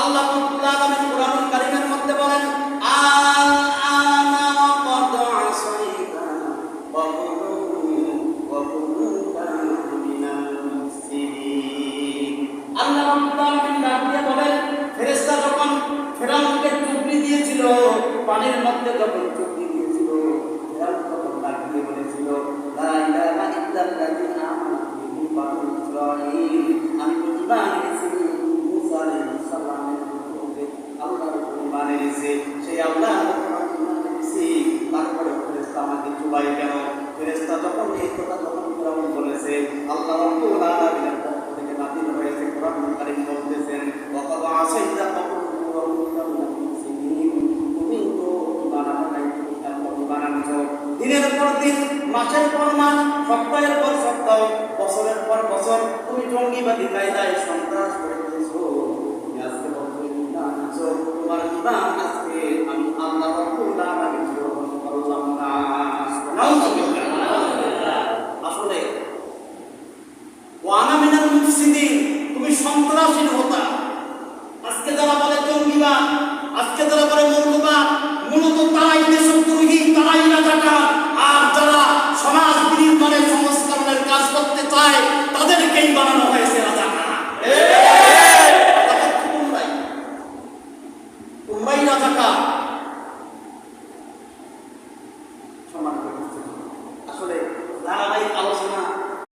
আল্লাহ রাব্বুল আলামিন কোরআনুল কারীমের মধ্যে বলেন আল আনা কদ আসাইতা ওয়া ওয়া কুনতা মিনাল মুফসিদিন. আল্লাহ রাব্বুল আলামিন ডাক বলেন, ফেরেশতা যখন ফেরাউনকে চুবড়ি দিয়েছিল, পানির মধ্যে যখন চুক্তি এনেছি সেই এনেছি তারপরে ফেরেশতা আমাকে চুবাই কেন? ফেরেশতা যখন এই কথা যখন ফেরাউন বলেছে, আল্লাহ রাব্বুল আলামিনের পক্ষ থেকে নাযিল হয়েছে কোরআন কারীম বলতেছেন তুমি এখন দিনের পর দিন, মাসের পর মাস, সপ্তাহের পর সপ্তাহ, বছরের পর বছর, তুমি জঙ্গিবাদী কায়দায় সন্ত্রাস করে দিয়েছ তুমি আজকে বলছো ঈমান আনছো ঈমান আজকে আমি আল্লাহ রাব্বুল আলামিন গ্রহণ করলাম না। আসলে ওয়ানা মিনাল মুফসিদিন তুমি সন্ত্রাসী হতা আজকে যারা বলে জঙ্গিবাদ আজকে যারা বলে মৌলবাদ মূলত তারাই দেশদ্রোহী তারাই রাজাকার। আর যারা সমাজ বিনির্মাণের সংস্করণের কাজ করতে চায় তাদেরকেই বানানো মুম্বাই রাজাকার সম্মান করতে আসলে ধারাবাহিক আলোচনা